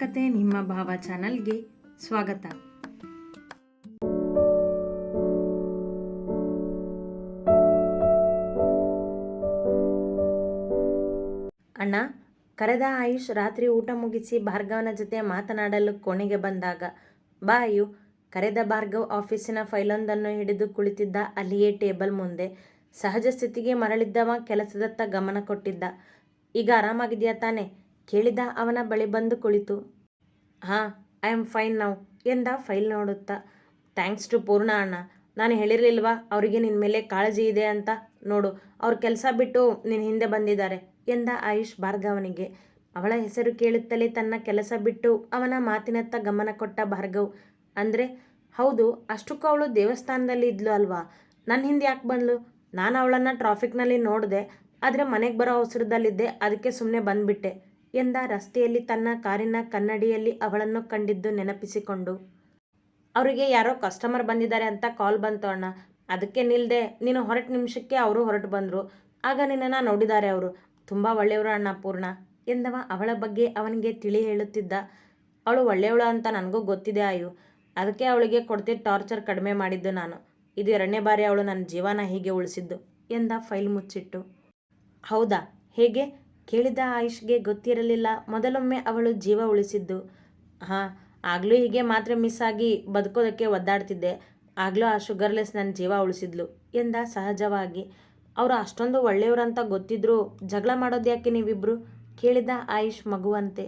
ಕತೆ ನಿಮ್ಮ ಭಾವ ಚಾನಲ್ಗೆ ಸ್ವಾಗತ. ಅಣ್ಣ, ಕರೆದ ಆಯುಷ್ ರಾತ್ರಿ ಊಟ ಮುಗಿಸಿ ಭಾರ್ಗವನ ಜೊತೆ ಮಾತನಾಡಲು ಕೋಣೆಗೆ ಬಂದಾಗ, ಬಾ ಆಯು ಕರೆದ ಭಾರ್ಗವ್ ಆಫೀಸಿನ ಫೈಲೊಂದನ್ನು ಹಿಡಿದು ಕುಳಿತಿದ್ದ ಅಲ್ಲಿಯೇ ಟೇಬಲ್ ಮುಂದೆ. ಸಹಜ ಸ್ಥಿತಿಗೆ ಮರಳಿದ್ದವ ಕೆಲಸದತ್ತ ಗಮನ ಕೊಟ್ಟಿದ್ದ. ಈಗ ಆರಾಮಾಗಿದೆಯಾ ತಾನೆ? ಕೇಳಿದ ಅವನ ಬಳಿ ಬಂದು ಕುಳಿತು. ಹಾಂ ಐ ಆಮ್ ಫೈನ್ ನೌ ಎಂದ ಫೈಲ್ ನೋಡುತ್ತಾ. ಥ್ಯಾಂಕ್ಸ್ ಟು ಪೂರ್ಣ ಅಣ್ಣ. ನಾನು ಹೇಳಿರಲಿಲ್ವಾ, ಅವರಿಗೆ ನಿನ್ನ ಮೇಲೆ ಕಾಳಜಿ ಇದೆ ಅಂತ? ನೋಡು, ಅವ್ರ ಕೆಲಸ ಬಿಟ್ಟು ನಿನ್ನ ಹಿಂದೆ ಬಂದಿದ್ದಾರೆ ಎಂದ ಆಯುಷ್ ಭಾರ್ಗವನಿಗೆ. ಅವಳ ಹೆಸರು ಕೇಳುತ್ತಲೇ ತನ್ನ ಕೆಲಸ ಬಿಟ್ಟು ಅವನ ಮಾತಿನತ್ತ ಗಮನ ಕೊಟ್ಟ ಭಾರ್ಗವ್. ಅಂದರೆ? ಹೌದು, ಅಷ್ಟಕ್ಕೂ ಅವಳು ದೇವಸ್ಥಾನದಲ್ಲಿ ಇದ್ಲು ಅಲ್ವಾ? ನನ್ನ ಹಿಂದೆ ಯಾಕೆ ಬಂದ್ಲು? ನಾನು ಅವಳನ್ನು ಟ್ರಾಫಿಕ್ನಲ್ಲಿ ನೋಡಿದೆ, ಆದರೆ ಮನೆಗೆ ಬರೋ ಅವಸರದಲ್ಲಿದ್ದೆ, ಅದಕ್ಕೆ ಸುಮ್ಮನೆ ಬಂದ್ಬಿಟ್ಟೆ. ಎಂದ ರಸ್ತೆಯಲ್ಲಿ ತನ್ನ ಕಾರಿನ ಕನ್ನಡಿಯಲ್ಲಿ ಅವಳನ್ನು ಕಂಡಿದ್ದು ನೆನಪಿಸಿಕೊಂಡು. ಅವರಿಗೆ ಯಾರೋ ಕಸ್ಟಮರ್ ಬಂದಿದ್ದಾರೆ ಅಂತ ಕಾಲ್ ಬಂತು ಅಣ್ಣ. ಅದಕ್ಕೆ ನಿಲ್ಲದೆ ನೀನು ಹೊರಟು ನಿಮಿಷಕ್ಕೆ ಅವರು ಹೊರಟು ಬಂದರು. ಆಗ ನಿನ್ನನ್ನು ನೋಡಿದ್ದಾರೆ ಅವರು. ತುಂಬ ಒಳ್ಳೆಯವರು ಅಣ್ಣ ಪೂರ್ಣ ಎಂದವ ಅವಳ ಬಗ್ಗೆ ಅವನಿಗೆ ತಿಳಿ ಹೇಳುತ್ತಿದ್ದ. ಅವಳು ಒಳ್ಳೆಯವಳು ಅಂತ ನನಗೂ ಗೊತ್ತಿದೆ ಆಯು. ಅದಕ್ಕೆ ಅವಳಿಗೆ ಕೊಡ್ತಿದ್ದ ಟಾರ್ಚರ್ ಕಡಿಮೆ ಮಾಡಿದ್ದು ನಾನು. ಇದು ಎರಡನೇ ಬಾರಿ ಅವಳು ನನ್ನ ಜೀವನ ಹೀಗೆ ಉಳಿಸಿದ್ದು ಎಂದ ಫೈಲ್ ಮುಚ್ಚಿಟ್ಟು. ಹೌದಾ? ಹೇಗೆ? ಕೇಳಿದ ಆಯುಷ್ಗೆ ಗೊತ್ತಿರಲಿಲ್ಲ. ಮೊದಲೊಮ್ಮೆ ಅವಳು ಜೀವ ಉಳಿಸಿದ್ದು. ಹಾಂ, ಆಗಲೂ ಹೀಗೆ ಮಾತ್ರ ಮಿಸ್ ಆಗಿ ಬದುಕೋದಕ್ಕೆ ಒದ್ದಾಡ್ತಿದ್ದೆ. ಆಗಲೂ ಆ ಶುಗರ್ಲೆಸ್ ನನ್ನ ಜೀವ ಉಳಿಸಿದ್ಲು ಎಂದ ಸಹಜವಾಗಿ. ಅವರು ಅಷ್ಟೊಂದು ಒಳ್ಳೆಯವರಂತ ಗೊತ್ತಿದ್ರು ಜಗಳ ಮಾಡೋದು ಯಾಕೆ ನೀವಿಬ್ಬರು ಕೇಳಿದ ಆಯುಷ್ ಮಗುವಂತೆ.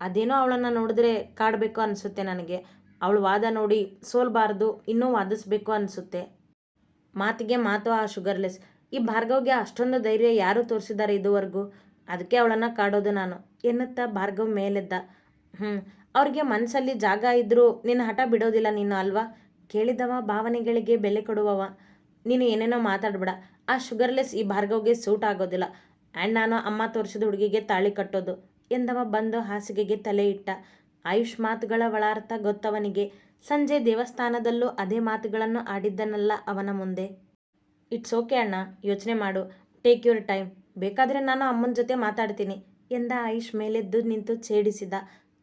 ಅದೇನೋ ಅವಳನ್ನು ನೋಡಿದ್ರೆ ಕಾಡಬೇಕು ಅನಿಸುತ್ತೆ ನನಗೆ. ಅವಳು ವಾದ ನೋಡಿ ಸೋಲ್ಬಾರ್ದು, ಇನ್ನೂ ವಾದಿಸ್ಬೇಕು ಅನಿಸುತ್ತೆ. ಮಾತಿಗೆ ಮಾತು ಆ ಶುಗರ್ಲೆಸ್ ಈ ಭಾರ್ಗವ್ಗೆ ಅಷ್ಟೊಂದು ಧೈರ್ಯ ಯಾರು ತೋರಿಸಿದ್ದಾರೆ ಇದುವರೆಗೂ? ಅದಕ್ಕೆ ಅವಳನ್ನು ಕಾಡೋದು ನಾನು. ಎನ್ನುತ್ತಾ ಭಾರ್ಗವ್ ಮೇಲೆದ್ದ. ಹ್ಞೂ ಅವ್ರಿಗೆ ಮನಸ್ಸಲ್ಲಿ ಜಾಗ ಇದ್ದರೂ ನಿನ್ನ ಹಠ ಬಿಡೋದಿಲ್ಲ ನೀನು ಅಲ್ವಾ? ಕೇಳಿದವ ಭಾವನೆಗಳಿಗೆ ಬೆಲೆ ಕೊಡುವವ. ನೀನು ಏನೇನೋ ಮಾತಾಡ್ಬೇಡ. ಆ ಶುಗರ್ಲೆಸ್ ಈ ಭಾರ್ಗವ್ಗೆ ಸೂಟ್ ಆಗೋದಿಲ್ಲ. ಆ್ಯಂಡ್ ನಾನು ಅಮ್ಮ ತೋರಿಸಿದ ಹುಡುಗಿಗೆ ತಾಳಿ ಕಟ್ಟೋದು ಎಂದವ ಬಂದು ಹಾಸಿಗೆಗೆ ತಲೆ ಇಟ್ಟ. ಆಯುಷ್ ಮಾತುಗಳ ಒಳಾರ್ಥ ಗೊತ್ತವನಿಗೆ. ಸಂಜೆ ದೇವಸ್ಥಾನದಲ್ಲೂ ಅದೇ ಮಾತುಗಳನ್ನು ಆಡಿದ್ದನಲ್ಲ ಅವನ ಮುಂದೆ. ಇಟ್ಸ್ ಓಕೆ ಅಣ್ಣ, ಯೋಚನೆ ಮಾಡು. Take your time. ಬೇಕಾದರೆ ನಾನು ಅಮ್ಮನ ಜೊತೆ ಮಾತಾಡ್ತೀನಿ. ಎಂದ ಆಯುಷ್ ಮೇಲೆದ್ದು ನಿಂತು ಛೇಡಿಸಿದ.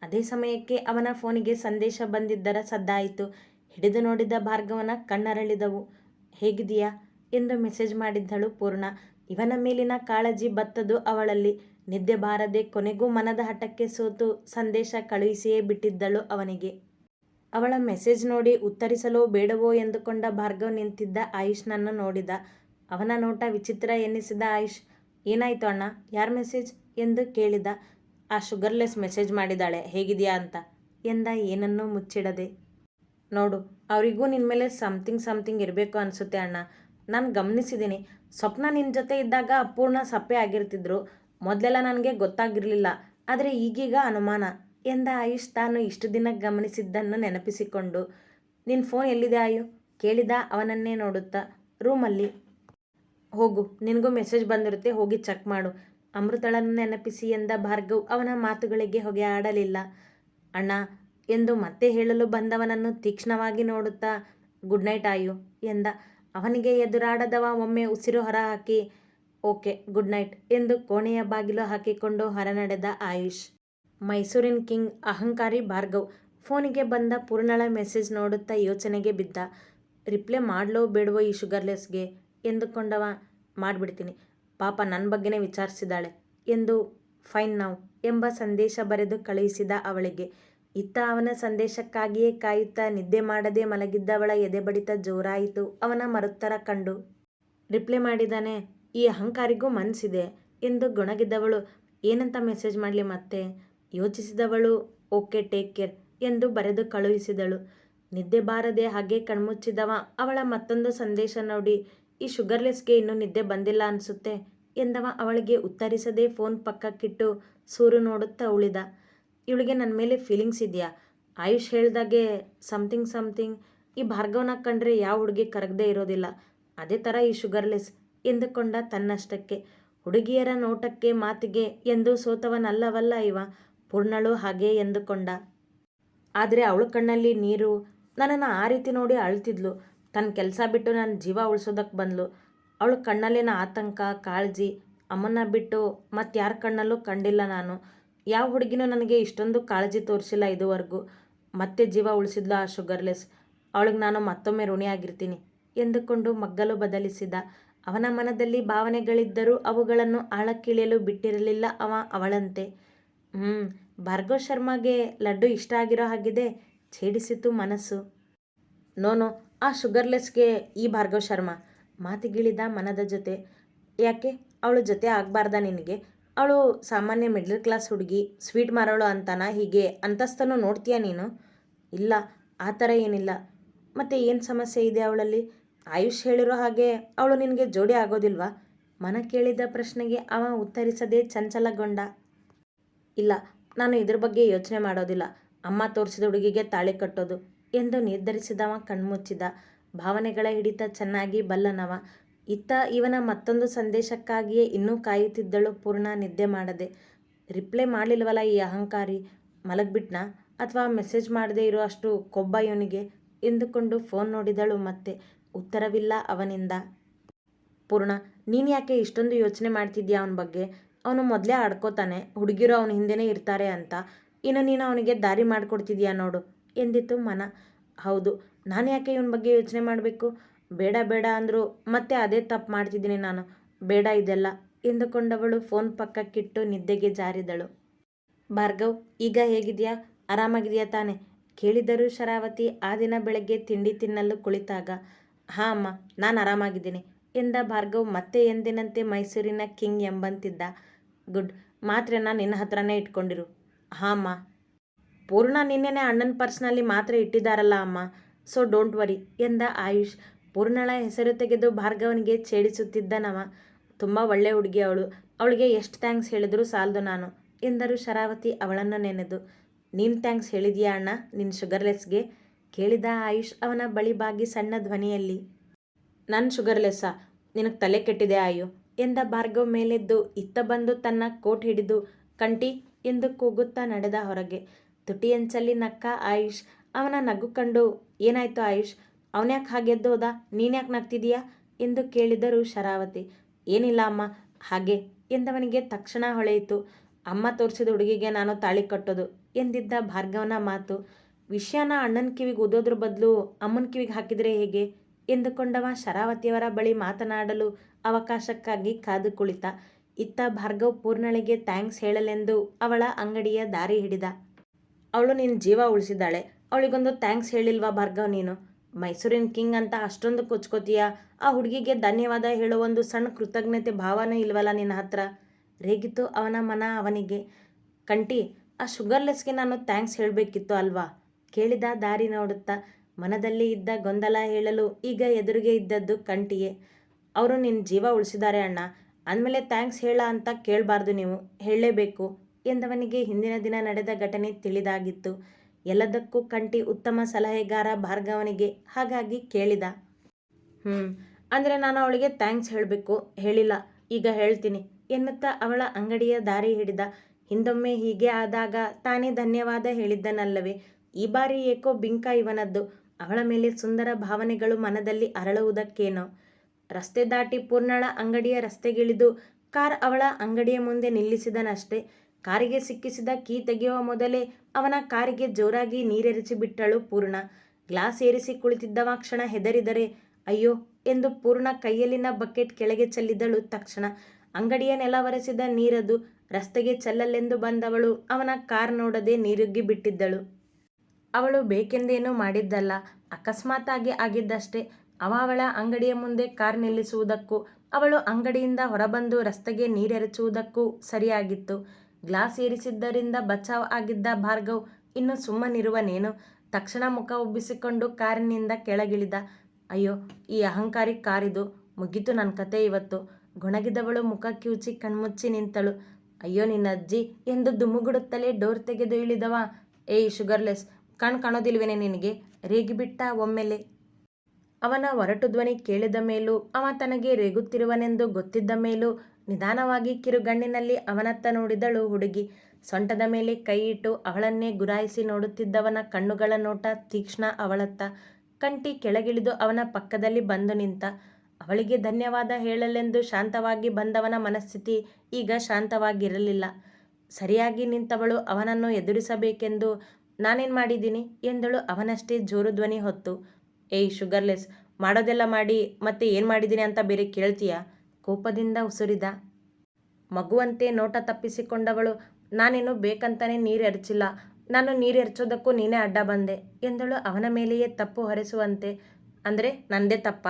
ಅದೇ ಸಮಯಕ್ಕೆ ಅವನ ಫೋನಿಗೆ ಸಂದೇಶ ಬಂದಿದ್ದರ ಸದ್ದಾಯಿತು. ಹಿಡಿದು ನೋಡಿದ ಭಾರ್ಗವನ ಕಣ್ಣರಳಿದವು. ಹೇಗಿದೆಯಾ ಎಂದು ಮೆಸೇಜ್ ಮಾಡಿದ್ದಳು ಪೂರ್ಣ. ಇವನ ಮೇಲಿನ ಕಾಳಜಿ ಬತ್ತದು ಅವಳಲ್ಲಿ. ನಿದ್ದೆ ಬಾರದೆ ಕೊನೆಗೂ ಮನದ ಹಠಕ್ಕೆ ಸೋತು ಸಂದೇಶ ಕಳುಹಿಸಿಯೇ ಬಿಟ್ಟಿದ್ದಳು ಅವನಿಗೆ. ಅವಳ ಮೆಸೇಜ್ ನೋಡಿ ಉತ್ತರಿಸಲೋ ಬೇಡವೋ ಎಂದುಕೊಂಡ ಭಾರ್ಗವ್ ನಿಂತಿದ್ದ ಆಯುಷ್ನನ್ನು ನೋಡಿದ. ಅವನ ನೋಟ ವಿಚಿತ್ರ ಎನ್ನಿಸಿದ ಆಯುಷ್ ಏನಾಯ್ತು ಅಣ್ಣ? ಯಾರ ಮೆಸೇಜ್ ಎಂದು ಕೇಳಿದ? ಆ ಶುಗರ್ಲೆಸ್ ಮೆಸೇಜ್ ಮಾಡಿದ್ದಾಳೆ ಹೇಗಿದೆಯಾ ಅಂತ? ಎಂದ, ಏನನ್ನೂ ಮುಚ್ಚಿಡದೆ. ನೋಡು, ಅವರಿಗೂ ನಿನ್ನ ಮೇಲೆ ಸಮಥಿಂಗ್ ಸಮಥಿಂಗ್ ಇರಬೇಕು ಅನಿಸುತ್ತೆ ಅಣ್ಣ. ನಾನು ಗಮನಿಸಿದ್ದೀನಿ ಸ್ವಪ್ನ ನಿನ್ನ ಜೊತೆ ಇದ್ದಾಗ ಅಪೂರ್ಣ ಸಪ್ಪೆ ಆಗಿರ್ತಿದ್ರು. ಮೊದಲೆಲ್ಲ ನನಗೆ ಗೊತ್ತಾಗಿರಲಿಲ್ಲ. ಆದರೆ ಈಗೀಗ ಅನುಮಾನ. ಎಂದ, ಆಯುಷ್ ತಾನು ಇಷ್ಟು ದಿನ ಗಮನಿಸಿದ್ದನ್ನು ನೆನಪಿಸಿಕೊಂಡು ನಿನ್ನ ಫೋನ್ ಎಲ್ಲಿದೆ ಆಯು? ಕೇಳಿದ ಅವನನ್ನೇ ನೋಡುತ್ತಾ ರೂಮಲ್ಲಿ ಹೋಗು, ನಿನಗೂ ಮೆಸೇಜ್ ಬಂದಿರುತ್ತೆ, ಹೋಗಿ ಚೆಕ್ ಮಾಡು. ಅಮೃತಳನ್ನು ನೆನಪಿಸಿ ಎಂದ ಭಾರ್ಗವ್, ಅವನ ಮಾತುಗಳಿಗೆ ಹೊಗೆ ಆಡಲಿಲ್ಲ ಅಣ್ಣ, ಎಂದು ಮತ್ತೆ ಹೇಳಲು ಬಂದವನನ್ನು ತೀಕ್ಷ್ಣವಾಗಿ ನೋಡುತ್ತಾ ಗುಡ್ ನೈಟ್ ಆಯು, ಎಂದ. ಅವನಿಗೆ ಎದುರಾಡದವ ಒಮ್ಮೆ ಉಸಿರು ಹೊರ ಹಾಕಿ ಓಕೆ ಗುಡ್ ನೈಟ್ ಎಂದು ಕೋಣೆಯ ಬಾಗಿಲು ಹಾಕಿಕೊಂಡು ಹೊರನಡೆದ ಆಯುಷ್. ಮೈಸೂರಿನ ಕಿಂಗ್ ಅಹಂಕಾರಿ ಭಾರ್ಗವ್ ಫೋನಿಗೆ ಬಂದ ಪೂರ್ಣಳ ಮೆಸೇಜ್ ನೋಡುತ್ತಾ ಯೋಚನೆಗೆ ಬಿದ್ದ. ರಿಪ್ಲೈ ಮಾಡಲೋ ಬೇಡವೋ ಈ ಶುಗರ್ಲೆಸ್ಗೆ ಎಂದುಕೊಂಡವ ಮಾಡಿಬಿಡ್ತೀನಿ. ಪಾಪ ನನ್ನ ಬಗ್ಗೆನೇ ವಿಚಾರಿಸಿದಾಳೆ ಎಂದು ಫೈನ್ ನಾವು ಎಂಬ ಸಂದೇಶ ಬರೆದು ಕಳುಹಿಸಿದ ಅವಳಿಗೆ. ಇತ್ತ ಅವನ ಸಂದೇಶಕ್ಕಾಗಿಯೇ ಕಾಯುತ್ತಾ ನಿದ್ದೆ ಮಾಡದೆ ಮಲಗಿದ್ದವಳ ಎದೆ ಬಡಿತ ಜೋರಾಯಿತು. ಅವನ ಮರುತ್ತರ ಕಂಡು, ರಿಪ್ಲೈ ಮಾಡಿದಾನೆ. ಈ ಅಹಂಕಾರಿಗೂ ಮನಸ್ಸಿದೆ ಎಂದು ಗೊಣಗಿದ್ದವಳು ಏನಂತ ಮೆಸೇಜ್ ಮಾಡಲಿ ಮತ್ತೆ? ಯೋಚಿಸಿದವಳು, ಓಕೆ, ಟೇಕ್ ಕೇರ್ ಎಂದು ಬರೆದು ಕಳುಹಿಸಿದಳು. ನಿದ್ದೆ ಬಾರದೆ ಹಾಗೆ ಕಣ್ಮುಚ್ಚಿದವ ಅವಳ ಮತ್ತೊಂದು ಸಂದೇಶ ನೋಡಿ ಈ ಶುಗರ್ಲೆಸ್ಗೆ ಇನ್ನೂ ನಿದ್ದೆ ಬಂದಿಲ್ಲ ಅನಿಸುತ್ತೆ ಎಂದವ ಅವಳಿಗೆ ಉತ್ತರಿಸದೆ ಫೋನ್ ಪಕ್ಕಕ್ಕಿಟ್ಟು ಸೂರು ನೋಡುತ್ತಾ ಉಳಿದ. ಇವಳಿಗೆ ನನ್ನ ಮೇಲೆ ಫೀಲಿಂಗ್ಸ್ ಇದೆಯಾ? ಆಯುಷ್ ಹೇಳಿದಾಗೆ ಸಮಥಿಂಗ್ ಸಮಥಿಂಗ್ ಈ ಭಾರ್ಗವನ ಕಂಡ್ರೆ ಯಾವ ಹುಡುಗಿ ಕರಗದೇ ಇರೋದಿಲ್ಲ. ಅದೇ ಥರ ಈ ಶುಗರ್ಲೆಸ್ ಎಂದುಕೊಂಡ ತನ್ನಷ್ಟಕ್ಕೆ. ಹುಡುಗಿಯರ ನೋಟಕ್ಕೆ ಮಾತಿಗೆ ಎಂದು ಸೋತವನಲ್ಲವಲ್ಲ ಇವ? ಪೂರ್ಣಳು ಹಾಗೆ ಎಂದುಕೊಂಡ. ಆದರೆ ಅವಳ ಕಣ್ಣಲ್ಲಿ ನೀರು. ನನ್ನನ್ನು ಆ ರೀತಿ ನೋಡಿ ಅಳ್ತಿದ್ಲು. ತನ್ನ ಕೆಲಸ ಬಿಟ್ಟು ನನ್ನ ಜೀವ ಉಳಿಸೋದಕ್ಕೆ ಬಂದಳು ಅವಳ ಕಣ್ಣಲ್ಲಿನ ಆತಂಕ, ಕಾಳಜಿ ಅಮ್ಮನ ಬಿಟ್ಟು ಮತ್ತು ಯಾರ ಕಣ್ಣಲ್ಲೂ ಕಂಡಿಲ್ಲ ನಾನು. ಯಾವ ಹುಡುಗಿನೂ ನನಗೆ ಇಷ್ಟೊಂದು ಕಾಳಜಿ ತೋರಿಸಿಲ್ಲ ಇದುವರೆಗೂ. ಮತ್ತೆ ಜೀವ ಉಳಿಸಿದ್ಲು ಆ ಶುಗರ್ಲೆಸ್. ಅವಳಿಗೆ ನಾನು ಮತ್ತೊಮ್ಮೆ ಋಣಿಯಾಗಿರ್ತೀನಿ ಎಂದುಕೊಂಡು ಮಗ್ಗಲು ಬದಲಿಸಿದ. ಅವನ ಮನದಲ್ಲಿ ಭಾವನೆಗಳಿದ್ದರೂ ಅವುಗಳನ್ನು ಆಳಕ್ಕಿಳಿಯಲು ಬಿಟ್ಟಿರಲಿಲ್ಲ ಅವ ಅವಳಂತೆ. ಹ್ಞೂ ಭಾರ್ಗವ್ ಶರ್ಮಾಗೆ ಲಡ್ಡು ಇಷ್ಟ ಆಗಿರೋ ಹಾಗಿದೆ ಛೇಡಿಸಿತು ಮನಸ್ಸು. ನೋನೋ ಆ ಶುಗರ್ಲೆಸ್ಗೆ ಈ ಭಾರ್ಗವ್ ಶರ್ಮಾ ಮಾತಿಗಿಳಿದ ಮನದ ಜೊತೆ. ಯಾಕೆ? ಅವಳ ಜೊತೆ ಆಗಬಾರ್ದ ನಿನಗೆ? ಅವಳು ಸಾಮಾನ್ಯ ಮಿಡ್ಲ್ ಕ್ಲಾಸ್ ಹುಡುಗಿ, ಸ್ವೀಟ್ ಮಾರೋಳು ಅಂತಾನ ಹೀಗೆ ಅಂತಸ್ತನು ನೋಡ್ತೀಯ ನೀನು? ಇಲ್ಲ, ಆ ಥರ ಏನಿಲ್ಲ. ಮತ್ತು ಏನು ಸಮಸ್ಯೆ ಇದೆ ಅವಳಲ್ಲಿ? ಆಯುಷ್ ಹೇಳಿರೋ ಹಾಗೆ ಅವಳು ನಿನಗೆ ಜೋಡಿ ಆಗೋದಿಲ್ವಾ? ಮನ ಕೇಳಿದ ಪ್ರಶ್ನೆಗೆ ಅವ ಉತ್ತರಿಸದೆ ಚಂಚಲಗೊಂಡ. ಇಲ್ಲ, ನಾನು ಇದ್ರ ಬಗ್ಗೆ ಯೋಚನೆ ಮಾಡೋದಿಲ್ಲ. ಅಮ್ಮ ತೋರಿಸಿದ ಹುಡುಗಿಗೆ ತಾಳಿ ಕಟ್ಟೋದು. ಎಂದು ನಿರ್ಧರಿಸಿದವ, ಕಣ್ಮುಚ್ಚಿದ. ಭಾವನೆಗಳ ಹಿಡಿತ ಚೆನ್ನಾಗಿ ಬಲ್ಲನವ. ಇತ್ತ ಇವನ ಮತ್ತೊಂದು ಸಂದೇಶಕ್ಕಾಗಿಯೇ ಇನ್ನೂ ಕಾಯುತ್ತಿದ್ದಳು ಪೂರ್ಣ ನಿದ್ದೆ ಮಾಡದೆ. ರಿಪ್ಲೈ ಮಾಡಲಿಲ್ವಲ್ಲ ಈ ಅಹಂಕಾರಿ? ಮಲಗ್ಬಿಟ್ನಾ? ಅಥವಾ ಮೆಸೇಜ್ ಮಾಡದೇ ಇರೋ ಅಷ್ಟು ಕೊಬ್ಬ ಇವನಿಗೆ? ಎಂದುಕೊಂಡು ಫೋನ್ ನೋಡಿದಳು ಮತ್ತೆ. ಉತ್ತರವಿಲ್ಲ ಅವನಿಂದ. ಪೂರ್ಣ, ನೀನು ಯಾಕೆ ಇಷ್ಟೊಂದು ಯೋಚನೆ ಮಾಡ್ತಿದ್ಯಾ ಅವನ ಬಗ್ಗೆ? ಅವನು ಮೊದಲೇ ಆಡ್ಕೋತಾನೆ. ಹುಡುಗಿರು ಅವನ ಹಿಂದೆನೇ ಇರ್ತಾರೆ ಅಂತ. ಇನ್ನು ನೀನು ಅವನಿಗೆ ದಾರಿ ಮಾಡಿಕೊಡ್ತಿದ್ಯಾ ನೋಡು. ಎಂದಿತು ಮನ. ಹೌದು, ನಾನು ಯಾಕೆ ಇವನ ಬಗ್ಗೆ ಯೋಚನೆ ಮಾಡಬೇಕು? ಬೇಡ ಬೇಡ ಅಂದರು, ಮತ್ತೆ ಅದೇ ತಪ್ಪು ಮಾಡ್ತಿದ್ದೀನಿ ನಾನು. ಬೇಡ ಇದೆಲ್ಲ ಎಂದುಕೊಂಡವಳು ಫೋನ್ ಪಕ್ಕಕ್ಕಿಟ್ಟು ನಿದ್ದೆಗೆ ಜಾರಿದಳು. ಭಾರ್ಗವ್, ಈಗ ಹೇಗಿದೆಯಾ? ಆರಾಮಾಗಿದೆಯಾ ತಾನೆ? ಕೇಳಿದರು ಶರಾವತಿ ಆ ದಿನ ಬೆಳಗ್ಗೆ ತಿಂಡಿ ತಿನ್ನಲು ಕುಳಿತಾಗ, ಹಾಂ ಅಮ್ಮ, ನಾನು ಆರಾಮಾಗಿದ್ದೀನಿ ಎಂದ ಭಾರ್ಗವ್ ಮತ್ತೆ ಎಂದಿನಂತೆ ಮೈಸೂರಿನ ಕಿಂಗ್ ಎಂಬಂತಿದ್ದ. ಗುಡ್, ಮಾತ್ರೆನ ನಿನ್ನ ಹತ್ರನೇ ಇಟ್ಕೊಂಡಿರು. ಹಾಂ ಅಮ್ಮ. ಪೂರ್ಣ ನಿನ್ನೆನೆ ಅಣ್ಣನ ಪರ್ಸ್ನಲ್ಲಿ ಮಾತ್ರ ಇಟ್ಟಿದ್ದಾರಲ್ಲ ಅಮ್ಮ. ಸೊ ಡೋಂಟ್ ವರಿ ಎಂದ ಆಯುಷ್. ಪೂರ್ಣಳ ಹೆಸರು ತೆಗೆದು ಭಾರ್ಗವನಿಗೆ ಛೇಡಿಸುತ್ತಿದ್ದನವ. ತುಂಬ ಒಳ್ಳೆ ಹುಡುಗಿ ಅವಳು. ಅವಳಿಗೆ ಎಷ್ಟು ಥ್ಯಾಂಕ್ಸ್ ಹೇಳಿದ್ರು ಸಾಲದು ನಾನು, ಎಂದರು ಶರಾವತಿ ಅವಳನ್ನು ನೆನೆದು. ನೀನು ಥ್ಯಾಂಕ್ಸ್ ಹೇಳಿದೀಯಾ ಅಣ್ಣ ನಿನ್ನ ಶುಗರ್ಲೆಸ್ಗೆ ಕೇಳಿದ ಆಯುಷ್ ಅವನ ಬಳಿ ಬಾಗಿ ಸಣ್ಣ ಧ್ವನಿಯಲ್ಲಿ. ನನ್ನ ಶುಗರ್ಲೆಸ್ಸಾ ನಿನಗೆ ತಲೆ ಕೆಟ್ಟಿದೆ ಆಯು, ಎಂದ ಭಾರ್ಗವ್ ಮೇಲೆದ್ದು ಇತ್ತ ಬಂದು ತನ್ನ ಕೋಟ್ ಹಿಡಿದು, ಕಂಟಿ ಎಂದು ಕೂಗುತ್ತಾ ನಡೆದ ಹೊರಗೆ. ತುಟಿಯಂಚಲ್ಲಿ ನಕ್ಕ ಆಯುಷ್. ಅವನ ನಗು ಕಂಡು, ಏನಾಯ್ತು ಆಯುಷ್? ಅವನ್ಯಾಕೆ ಹಾಗೆದ್ದು ಹೋದ? ನೀನ್ಯಾಕೆ ನಗ್ತಿದೀಯಾ? ಎಂದು ಕೇಳಿದರು ಶರಾವತಿ. ಏನಿಲ್ಲ ಅಮ್ಮ, ಹಾಗೆ ಎಂದವನಿಗೆ ತಕ್ಷಣ ಹೊಳೆಯಿತು. ಅಮ್ಮ ತೋರಿಸಿದ ಹುಡುಗಿಗೆ ನಾನು ತಾಳಿ ಕಟ್ಟೋದು ಎಂದಿದ್ದ ಭಾರ್ಗವನ ಮಾತು. ವಿಷಯನ ಅಣ್ಣನ ಕಿವಿಗೆ ಓದೋದ್ರ ಬದಲು ಅಮ್ಮನ ಕಿವಿಗೆ ಹಾಕಿದರೆ ಹೇಗೆ? ಎಂದುಕೊಂಡವ ಶರಾವತಿಯವರ ಬಳಿ ಮಾತನಾಡಲು ಅವಕಾಶಕ್ಕಾಗಿ ಕಾದು ಕುಳಿತ. ಇತ್ತ ಭಾರ್ಗವ್ ಪೂರ್ಣಳಿಗೆ ಥ್ಯಾಂಕ್ಸ್ ಹೇಳಲೆಂದು ಅವಳ ಅಂಗಡಿಯ ದಾರಿ ಹಿಡಿದ. ಅವಳು ನಿನ್ನ ಜೀವ ಉಳಿಸಿದ್ದಾಳೆ. ಅವಳಿಗೊಂದು ಥ್ಯಾಂಕ್ಸ್ ಹೇಳಿಲ್ವಾ ಭಾರ್ಗವ್ ನೀನು? ಮೈಸೂರಿನ ಕಿಂಗ್ ಅಂತ ಅಷ್ಟೊಂದು ಕೊಚ್ಕೋತೀಯ? ಆ ಹುಡುಗಿಗೆ ಧನ್ಯವಾದ ಹೇಳೋ ಒಂದು ಸಣ್ಣ ಕೃತಜ್ಞತೆ ಭಾವನೂ ಇಲ್ವಲ್ಲ ನಿನ್ನ ಹತ್ರ? ರೇಗಿತ್ತು ಅವನ ಮನ ಅವನಿಗೆ. ಕಂಟಿ, ಆ ಶುಗರ್ಲೆಸ್ಗೆ ನಾನು ಥ್ಯಾಂಕ್ಸ್ ಹೇಳಬೇಕಿತ್ತು ಅಲ್ವಾ? ಕೇಳಿದ ದಾರಿ ನೋಡುತ್ತಾ ಮನದಲ್ಲಿ ಇದ್ದ ಗೊಂದಲ ಹೇಳಲು ಈಗ ಎದುರಿಗೆ ಇದ್ದದ್ದು ಕಂಟಿಯೇ. ಅವರು ನಿನ್ನ ಜೀವ ಉಳಿಸಿದ್ದಾರೆ ಅಣ್ಣ. ಅಂದಮೇಲೆ ಥ್ಯಾಂಕ್ಸ್ ಹೇಳ ಅಂತ ಕೇಳಬಾರ್ದು ನೀವು. ಹೇಳಲೇಬೇಕು. ಎಂದವನಿಗೆ ಹಿಂದಿನ ದಿನ ನಡೆದ ಘಟನೆ ತಿಳಿದಾಗಿತ್ತು. ಎಲ್ಲದಕ್ಕೂ ಕಂಟಿ ಉತ್ತಮ ಸಲಹೆಗಾರ ಭಾರ್ಗವನಿಗೆ ಹಾಗಾಗಿ ಕೇಳಿದ. ಹ್ಞೂ ಅಂದರೆ ನಾನು ಅವಳಿಗೆ ಥ್ಯಾಂಕ್ಸ್ ಹೇಳಬೇಕು. ಹೇಳಿಲ್ಲ, ಈಗ ಹೇಳ್ತೀನಿ ಎನ್ನುತ್ತಾ ಅವಳ ಅಂಗಡಿಯ ದಾರಿ ಹಿಡಿದ. ಹಿಂದೊಮ್ಮೆ ಹೀಗೆ ಆದಾಗ ತಾನೇ ಧನ್ಯವಾದ ಹೇಳಿದ್ದನಲ್ಲವೇ? ಈ ಬಾರಿ ಏಕೋ ಬಿಂಕ ಇವನದ್ದು. ಅವಳ ಮೇಲೆ ಸುಂದರ ಭಾವನೆಗಳು ಮನದಲ್ಲಿ ಅರಳುವುದಕ್ಕೇನೋ? ರಸ್ತೆ ದಾಟಿ ಪೂರ್ಣಳ ಅಂಗಡಿಯ ರಸ್ತೆಗಿಳಿದು ಕಾರ್ ಅವಳ ಅಂಗಡಿಯ ಮುಂದೆ ನಿಲ್ಲಿಸಿದನಷ್ಟೇ. ಕಾರಿಗೆ ಸಿಕ್ಕಿಸಿದ ಕೀ ತೆಗೆಯುವ ಮೊದಲೇ ಅವನ ಕಾರಿಗೆ ಜೋರಾಗಿ ನೀರೆರಚಿ ಬಿಟ್ಟಳು ಪೂರ್ಣ. ಗ್ಲಾಸ್ ಏರಿಸಿ ಕುಳಿತಿದ್ದವ ಕ್ಷಣ ಹೆದರಿದರೆ, ಅಯ್ಯೋ ಎಂದು ಪೂರ್ಣ ಕೈಯಲ್ಲಿನ ಬಕೆಟ್ ಕೆಳಗೆ ಚೆಲ್ಲಿದಳು ತಕ್ಷಣ. ಅಂಗಡಿಯ ನೆಲ ಒರೆಸಿದ ನೀರದು ರಸ್ತೆಗೆ ಚೆಲ್ಲಲೆಂದು ಬಂದವಳು ಅವನ ಕಾರ್ ನೋಡದೆ ನೀರುಗ್ಗಿ ಬಿಟ್ಟಿದ್ದಳು. ಅವಳು ಬೇಕೆಂದೇನೂ ಮಾಡಿದ್ದಲ್ಲ, ಅಕಸ್ಮಾತಾಗಿ ಆಗಿದ್ದಷ್ಟೇ. ಅವ ಅವಳ ಅಂಗಡಿಯ ಮುಂದೆ ಕಾರ್ ನಿಲ್ಲಿಸುವುದಕ್ಕೂ, ಅವಳು ಅಂಗಡಿಯಿಂದ ಹೊರಬಂದು ರಸ್ತೆಗೆ ನೀರೆರಚುವುದಕ್ಕೂ ಸರಿಯಾಗಿತ್ತು. ಗ್ಲಾಸ್ ಏರಿಸಿದ್ದರಿಂದ ಬಚಾವ್ ಆಗಿದ್ದ ಭಾರ್ಗವ್ ಇನ್ನು ಸುಮ್ಮನಿರುವನೇನು? ತಕ್ಷಣ ಮುಖ ಉಬ್ಬಿಸಿಕೊಂಡು ಕಾರಿನಿಂದ ಕೆಳಗಿಳಿದ, ಅಯ್ಯೋ, ಈ ಅಹಂಕಾರಿ ಕಾರಿದು. ಮುಗಿತು ನನ್ನ ಕತೆ ಇವತ್ತು ಗೊಣಗಿದವಳು ಮುಖ ಕಿವುಚಿ ಕಣ್ಮುಚ್ಚಿ ನಿಂತಳು. ಅಯ್ಯೋ, ನಿನ್ನ ಅಜ್ಜಿ ಎಂದು ದುಮ್ಮುಗುಡುತ್ತಲೇ ಡೋರ್ ತೆಗೆದು ಇಳಿದವ. ಏಯ್, ಶುಗರ್ಲೆಸ್. ಕಣ್ ಕಾಣೋದಿಲ್ವೇನೆ ನಿನಗೆ? ರೇಗಿಬಿಟ್ಟ ಒಮ್ಮೆಲೆ. ಅವನ ಒರಟು ಧ್ವನಿ ಕೇಳಿದ ಮೇಲೂ, ಅವ ತನಗೆ ರೇಗುತ್ತಿರುವನೆಂದು ಗೊತ್ತಿದ್ದ ಮೇಲೂ, ನಿಧಾನವಾಗಿ ಕಿರುಗಣ್ಣಿನಲ್ಲಿ ಅವನತ್ತ ನೋಡಿದಳು ಹುಡುಗಿ. ಸೊಂಟದ ಮೇಲೆ ಕೈಯಿಟ್ಟು ಅವಳನ್ನೇ ಗುರಾಯಿಸಿ ನೋಡುತ್ತಿದ್ದವನ ಕಣ್ಣುಗಳ ನೋಟ ತೀಕ್ಷ್ಣ ಅವಳತ್ತ. ಕಂಟಿ ಕೆಳಗಿಳಿದು ಅವನ ಪಕ್ಕದಲ್ಲಿ ಬಂದು ನಿಂತ, ಅವಳಿಗೆ ಧನ್ಯವಾದ ಹೇಳಲೆಂದು ಶಾಂತವಾಗಿ ಬಂದವನ ಮನಸ್ಥಿತಿ ಈಗ ಶಾಂತವಾಗಿರಲಿಲ್ಲ. ಸರಿಯಾಗಿ ನಿಂತವಳು ಅವನನ್ನು ಎದುರಿಸಬೇಕೆಂದು ನಾನೇನು ಮಾಡಿದ್ದೀನಿ? ಎಂದಳು ಅವನಷ್ಟೇ ಜೋರು ಧ್ವನಿ ಹೊತ್ತು. ಏಯ್, ಶುಗರ್ಲೆಸ್, ಮಾಡೋದೆಲ್ಲ ಮಾಡಿ, ಮತ್ತೆ ಏನು ಮಾಡಿದ್ದೀನಿ ಅಂತ ಬೇರೆ ಕೇಳ್ತೀಯಾ? ಕೋಪದಿಂದ ಉಸುರಿದ. ಮಗುವಂತೆ ನೋಟ ತಪ್ಪಿಸಿಕೊಂಡವಳು, ನಾನೇನು ಬೇಕಂತಾನೆ ನೀರು ಎರಚಿಲ್ಲ. ನಾನು ನೀರು ಎರಚೋದಕ್ಕೂ ನೀನೇ ಅಡ್ಡ ಬಂದೆ. ಎಂದಳು ಅವನ ಮೇಲೆಯೇ ತಪ್ಪು ಹೊರಿಸುವಂತೆ. ಅಂದರೆ ನಂದೇ ತಪ್ಪ?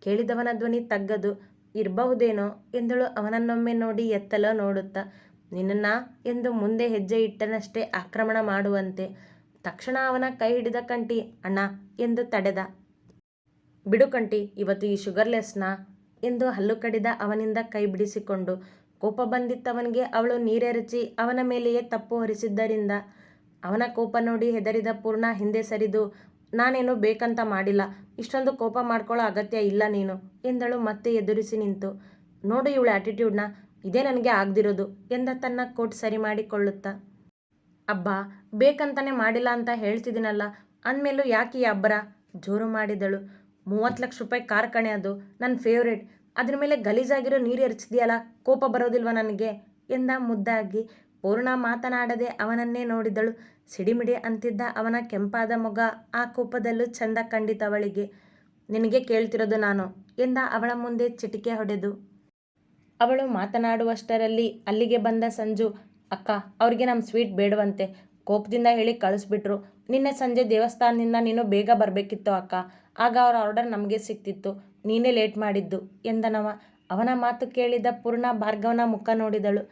ಕೇಳಿದವನ ಧ್ವನಿ ತಗ್ಗದು. ಇರಬಹುದೇನೋ? ಎಂದಳು ಅವನನ್ನೊಮ್ಮೆ ನೋಡಿ ಎತ್ತಲ ನೋಡುತ್ತಾ. ನಿನ್ನ ಎಂದು ಮುಂದೆ ಹೆಜ್ಜೆ ಇಟ್ಟನಷ್ಟೇ ಆಕ್ರಮಣ ಮಾಡುವಂತೆ. ತಕ್ಷಣ ಅವನ ಕೈ ಹಿಡಿದ ಕಂಟಿ ಅಣ್ಣ ಎಂದು ತಡೆದ. ಬಿಡು ಕಂಟಿ ಇವತ್ತು ಈ ಶುಗರ್ಲೆಸ್ನ ಎಂದು ಹಲ್ಲು ಕಡಿದ ಅವನಿಂದ ಕೈ ಬಿಡಿಸಿಕೊಂಡು. ಕೋಪ ಬಂದಿತ್ತವನಿಗೆ ಅವಳು ನೀರೆರಚಿ ಅವನ ಮೇಲೆಯೇ ತಪ್ಪು ಹೊರಿಸಿದ್ದರಿಂದ. ಅವನ ಕೋಪ ನೋಡಿ ಹೆದರಿದ ಪೂರ್ಣ ಹಿಂದೆ ಸರಿದು, ನಾನೇನು ಬೇಕಂತ ಮಾಡಿಲ್ಲ, ಇಷ್ಟೊಂದು ಕೋಪ ಮಾಡ್ಕೊಳ್ಳೋ ಅಗತ್ಯ ಇಲ್ಲ ನೀನು ಎಂದಳು ಮತ್ತೆ ಎದುರಿಸಿ ನಿಂತು. ನೋಡು ಇವಳ ಆಟಿಟ್ಯೂಡ್ನ ಇದೇ ನನಗೆ ಆಗದಿರೋದು ಎಂದ ತನ್ನ ಕೋಟ್ ಸರಿ ಮಾಡಿಕೊಳ್ಳುತ್ತಾ. ಅಬ್ಬಾ, ಬೇಕಂತಾನೆ ಮಾಡಿಲ್ಲ ಅಂತ ಹೇಳ್ತಿದ್ದೀನಲ್ಲ, ಅಂದಮೇಲೂ ಯಾಕೆ ಈ ಅಬ್ಬರ ಜೋರು ಮಾಡಿದಳು. ಮೂವತ್ತು ಲಕ್ಷ ರೂಪಾಯಿ ಕಾರ್ ಕಣೆ ಅದು ನನ್ನ ಫೇವ್ರೇಟ್ ಅದ್ರ ಮೇಲೆ ಗಲೀಜಾಗಿರೋ ನೀರು ಎರಚಿದೆಯಲ್ಲ ಕೋಪ ಬರೋದಿಲ್ವ ನನಗೆ? ಎಂದ ಮುದ್ದಾಗಿ. ಪೂರ್ಣ ಮಾತನಾಡದೆ ಅವನನ್ನೇ ನೋಡಿದಳು. ಸಿಡಿಮಿಡಿ ಅಂತಿದ್ದ ಅವನ ಕೆಂಪಾದ ಮೊಗ ಆ ಕೋಪದಲ್ಲೂ ಚಂದ ಕಂಡಿತವಳಿಗೆ ನಿನಗೆ ಕೇಳ್ತಿರೋದು ನಾನು, ಎಂದ ಅವಳ ಮುಂದೆ ಚಿಟಿಕೆ ಹೊಡೆದು. ಅವಳು ಮಾತನಾಡುವಷ್ಟರಲ್ಲಿ ಅಲ್ಲಿಗೆ ಬಂದ ಸಂಜು, ಅಕ್ಕ, ಅವ್ರಿಗೆ ನಮ್ಮ ಸ್ವೀಟ್ ಬೇಡವಂತೆ. ಕೋಪದಿಂದ ಹೇಳಿ ಕಳಿಸ್ಬಿಟ್ರು. ನಿನ್ನೆ ಸಂಜೆ ದೇವಸ್ಥಾನದಿಂದ ನೀನು ಬೇಗ ಬರಬೇಕಿತ್ತು, ಅಕ್ಕ. ಆಗ ಅವರ ಆರ್ಡರ್ ನಮಗೆ ಸಿಕ್ತಿತ್ತು. ನೀನೇ ಲೇಟ್ ಮಾಡಿದ್ದು ಎಂದನವ. ಅವನ ಮಾತು ಕೇಳಿದ ಪೂರ್ಣ ಭಾರ್ಗವನ ಮುಖ ನೋಡಿದಳು.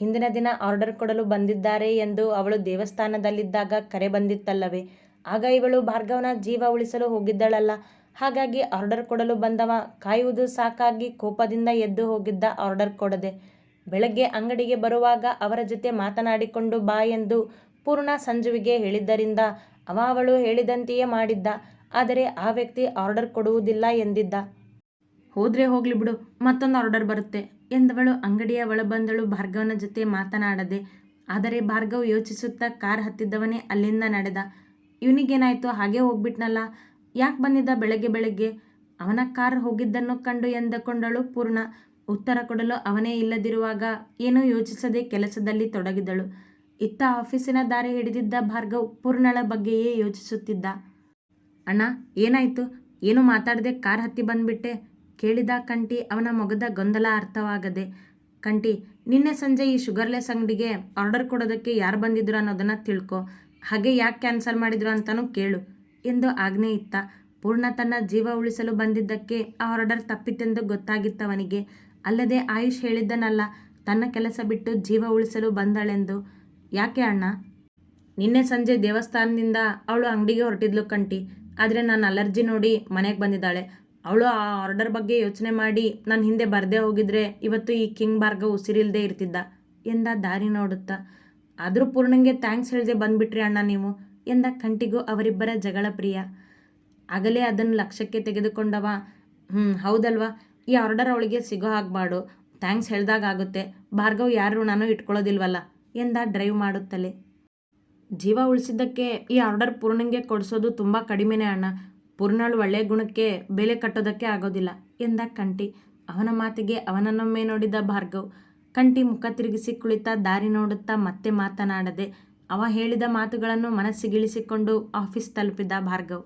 ಹಿಂದಿನ ದಿನ ಆರ್ಡರ್ ಕೊಡಲು ಬಂದಿದ್ದಾರೆ ಎಂದು ಅವಳು ದೇವಸ್ಥಾನದಲ್ಲಿದ್ದಾಗ ಕರೆ ಬಂದಿತ್ತಲ್ಲವೇ. ಆಗ ಇವಳು ಭಾರ್ಗವನ ಜೀವ ಉಳಿಸಲು ಹೋಗಿದ್ದಳಲ್ಲ. ಹಾಗಾಗಿ ಆರ್ಡರ್ ಕೊಡಲು ಬಂದವ. ಕಾಯುವುದು ಸಾಕಾಗಿ ಕೋಪದಿಂದ ಎದ್ದು ಹೋಗಿದ್ದ ಆರ್ಡರ್ ಕೊಡದೆ. ಬೆಳಗ್ಗೆ ಅಂಗಡಿಗೆ ಬರುವಾಗ ಅವರ ಜೊತೆ ಮಾತನಾಡಿಕೊಂಡು ಬಾ ಎಂದು ಪೂರ್ಣ ಸಂಜುವಿಗೆ ಹೇಳಿದ್ದರಿಂದ ಅವ ಅವಳು ಹೇಳಿದಂತೆಯೇ ಮಾಡಿದ್ದ. ಆದರೆ ಆ ವ್ಯಕ್ತಿ ಆರ್ಡರ್ ಕೊಡುವುದಿಲ್ಲ ಎಂದಿದ್ದ. ಹೋದ್ರೆ ಹೋಗ್ಲಿ ಬಿಡು, ಮತ್ತೊಂದು ಆರ್ಡರ್ ಬರುತ್ತೆ ಎಂದವಳು ಅಂಗಡಿಯ ಒಳಬಂದಳು ಭಾರ್ಗವನ ಜೊತೆ ಮಾತನಾಡದೆ. ಆದರೆ ಭಾರ್ಗವ್ ಯೋಚಿಸುತ್ತಾ ಕಾರ್ ಹತ್ತಿದ್ದವನೇ ಅಲ್ಲಿಂದ ನಡೆದ. ಇವನಿಗೇನಾಯ್ತು? ಹಾಗೆ ಹೋಗ್ಬಿಟ್ನಲ್ಲ? ಯಾಕೆ ಬಂದಿದ್ದ ಬೆಳಗ್ಗೆ ಬೆಳಗ್ಗೆ? ಅವನ ಕಾರ್ ಹೋಗಿದ್ದನ್ನು ಕಂಡು ಎಂದುಕೊಂಡಳು ಪೂರ್ಣ. ಉತ್ತರ ಕೊಡಲು ಅವನೇ ಇಲ್ಲದಿರುವಾಗ ಏನೂ ಯೋಚಿಸದೆ ಕೆಲಸದಲ್ಲಿ ತೊಡಗಿದಳು. ಇತ್ತ ಆಫೀಸಿನ ದಾರಿ ಹಿಡಿದಿದ್ದ ಭಾರ್ಗವ್ ಪೂರ್ಣಳ ಬಗ್ಗೆಯೇ ಯೋಚಿಸುತ್ತಿದ್ದ. ಅಣ್ಣ, ಏನಾಯಿತು? ಏನು ಮಾತಾಡದೆ ಕಾರ್ ಹತ್ತಿ ಬಂದ್ಬಿಟ್ಟೆ? ಕೇಳಿದ ಕಂಟಿ ಅವನ ಮೊಗದ ಗೊಂದಲ ಅರ್ಥವಾಗದೆ ಕಂಟಿ ನಿನ್ನೆ ಸಂಜೆ ಈ ಶುಗರ್ಲೆಸ್ ಅಂಗಡಿಗೆ ಆರ್ಡರ್ ಕೊಡೋದಕ್ಕೆ ಯಾರು ಬಂದಿದ್ರು ಅನ್ನೋದನ್ನು ತಿಳ್ಕೊ. ಹಾಗೆ ಯಾಕೆ ಕ್ಯಾನ್ಸಲ್ ಮಾಡಿದ್ರು ಅಂತಲೂ ಕೇಳು, ಎಂದು ಆಜ್ಞೆ ಇತ್ತ. ಪೂರ್ಣ ತನ್ನ ಜೀವ ಉಳಿಸಲು ಬಂದಿದ್ದಕ್ಕೆ ಆ ಆರ್ಡರ್ ತಪ್ಪಿತೆಂದು ಗೊತ್ತಾಗಿತ್ತವನಿಗೆ. ಅಲ್ಲದೆ ಆಯುಷ್ ಹೇಳಿದ್ದನಲ್ಲ, ತನ್ನ ಕೆಲಸ ಬಿಟ್ಟು ಜೀವ ಉಳಿಸಲು ಬಂದಳೆಂದು. ಯಾಕೆ ಅಣ್ಣ? ನಿನ್ನೆ ಸಂಜೆ ದೇವಸ್ಥಾನದಿಂದ ಅವಳು ಅಂಗಡಿಗೆ ಹೊರಟಿದ್ಲು ಕಂಟಿ ಆದರೆ ನಾನು ಅಲರ್ಜಿ ನೋಡಿ ಮನೆಗೆ ಬಂದಿದ್ದಾಳೆ. ಅವಳು ಆ ಆರ್ಡರ್ ಬಗ್ಗೆ ಯೋಚನೆ ಮಾಡಿ ನಾನು ಹಿಂದೆ ಬರದೇ ಹೋಗಿದ್ರೆ ಇವತ್ತು ಈ ಕಿಂಗ್ ಬಾರ್ಗ ಉಸಿರಿಲ್ದೇ ಇರ್ತಿದ್ದ. ಎಂದ ದಾರಿ ನೋಡುತ್ತಾ. ಆದರೂ ಪೂರ್ಣಂಗೆ ಥ್ಯಾಂಕ್ಸ್ ಹೇಳಿದೆ ಬಂದ್ಬಿಟ್ರಿ ಅಣ್ಣ ನೀವು. ಎಂದ ಕಂಟಿಗೂ ಅವರಿಬ್ಬರ ಜಗಳ ಪ್ರಿಯ. ಆಗಲೇ ಅದನ್ನು ಲಕ್ಷ್ಯಕ್ಕೆ ತೆಗೆದುಕೊಂಡವ. ಹ್ಞೂ ಹೌದಲ್ವಾ? ಈ ಆರ್ಡರ್ ಅವಳಿಗೆ ಸಿಗೋ ಹಾಗಬಾಡು ಥ್ಯಾಂಕ್ಸ್ ಹೇಳಿದಾಗ ಆಗುತ್ತೆ. ಭಾರ್ಗವ್ ಯಾರು ನಾನು ಇಟ್ಕೊಳ್ಳೋದಿಲ್ವಲ್ಲ? ಎಂದ ಡ್ರೈವ್ ಮಾಡುತ್ತಲೇ. ಜೀವ ಉಳಿಸಿದ್ದಕ್ಕೆ ಈ ಆರ್ಡರ್ ಪೂರ್ಣಂಗೆ ಕೊಡಿಸೋದು ತುಂಬ ಕಡಿಮೆನೇ ಅಣ್ಣ. ಪೂರ್ಣಳು ಒಳ್ಳೆಯ ಗುಣಕ್ಕೆ ಬೆಲೆ ಕಟ್ಟೋದಕ್ಕೆ ಆಗೋದಿಲ್ಲ ಎಂದ ಕಂಟಿ. ಅವನ ಮಾತಿಗೆ ಅವನನ್ನೊಮ್ಮೆ ನೋಡಿದ ಭಾರ್ಗವ್. ಕಂಟಿ ಮುಖ ತಿರುಗಿಸಿ ಕುಳಿತ ದಾರಿ ನೋಡುತ್ತಾ ಮತ್ತೆ ಮಾತನಾಡದೆ ಅವ ಹೇಳಿದ ಮಾತುಗಳನ್ನು ಮನಸ್ಸಿಗಿಳಿಸಿಕೊಂಡು ಆಫೀಸ್ ತಲುಪಿದ ಭಾರ್ಗವ್.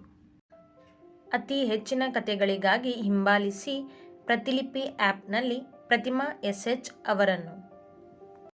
ಅತಿ ಹೆಚ್ಚಿನ ಕಥೆಗಳಿಗಾಗಿ ಹಿಂಬಾಲಿಸಿ ಪ್ರತಿಲಿಪಿ ಆ್ಯಪ್ನಲ್ಲಿ ಪ್ರತಿಮಾ ಎಸ್ ಎಚ್ ಅವರನ್ನು.